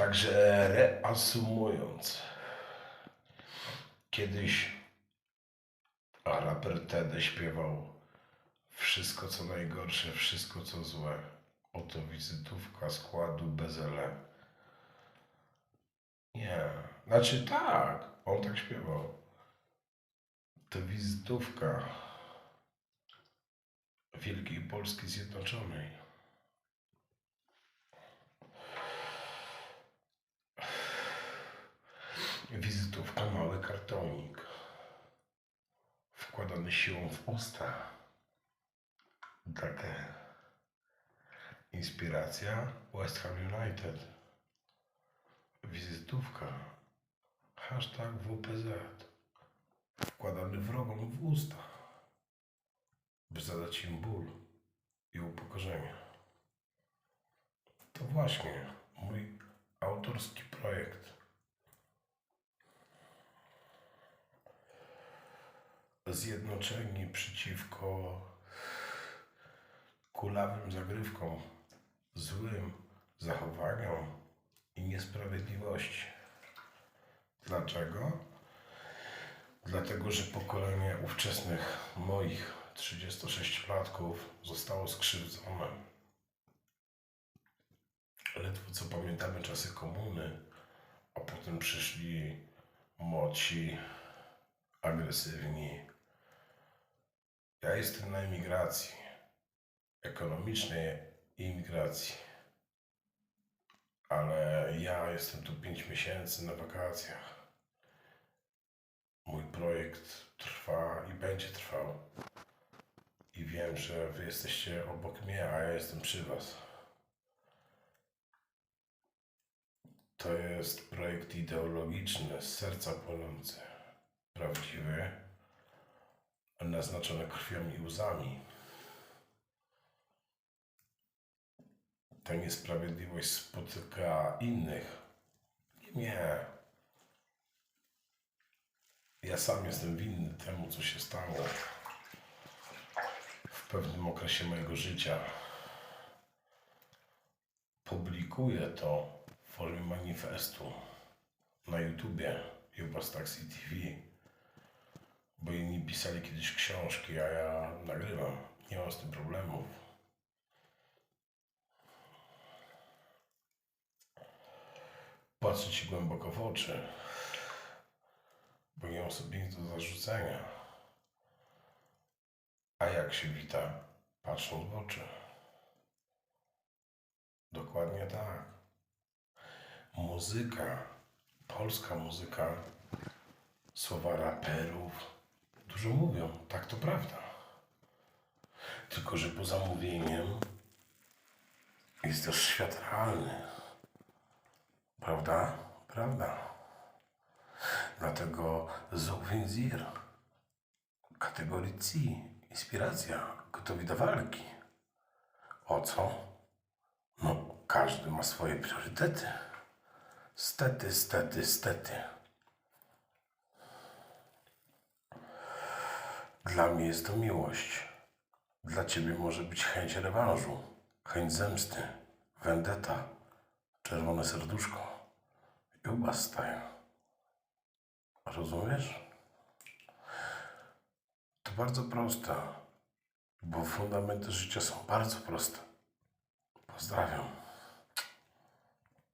Także reasumując, kiedyś raper Tede śpiewał wszystko co najgorsze, wszystko co złe. Oto wizytówka składu Bezele. Nie, znaczy tak, on tak śpiewał. To wizytówka Wielkiej Polski Zjednoczonej. Wkładany siłą w usta. Taka inspiracja West Ham United. Wizytówka. Hashtag WPZ. Wkładany wrogom w usta. By zadać im ból i upokorzenie. To właśnie mój autorski projekt. Zjednoczeni przeciwko kulawym zagrywkom, złym zachowaniom i niesprawiedliwości. Dlaczego? Dlatego, że pokolenie ówczesnych moich 36-latków zostało skrzywdzone. Ledwo co pamiętamy czasy komuny, a potem przyszli młodsi, agresywni. Ja jestem na emigracji, ekonomicznej imigracji, ale ja jestem tu 5 miesięcy na wakacjach. Mój projekt trwa i będzie trwał. I wiem, że wy jesteście obok mnie, a ja jestem przy was. To jest projekt ideologiczny, z serca płynący, prawdziwy, naznaczony krwią i łzami. Ta niesprawiedliwość spotyka innych. Nie. Ja sam jestem winny temu, co się stało w pewnym okresie mojego życia. Publikuję to w formie manifestu na YouTubie Jubas Taxi TV, bo inni pisali kiedyś książki, a ja nagrywam. Nie mam z tym problemów. Patrzę ci głęboko w oczy, bo nie mam sobie nic do zarzucenia. A jak się wita, patrząc w oczy? Dokładnie tak. Muzyka, polska muzyka, słowa raperów dużo mówią, tak to prawda. Tylko, że poza mówieniem jest też świat realny. Prawda? Prawda. Dlatego Zowinzir kategorii C, inspiracja, gotowi do walki. O co? No, każdy ma swoje priorytety. Stety, stety, stety. Dla mnie jest to miłość. Dla ciebie może być chęć rewanżu, chęć zemsty, vendetta, czerwone serduszko. Juba style. Rozumiesz? To bardzo proste, bo fundamenty życia są bardzo proste. Pozdrawiam.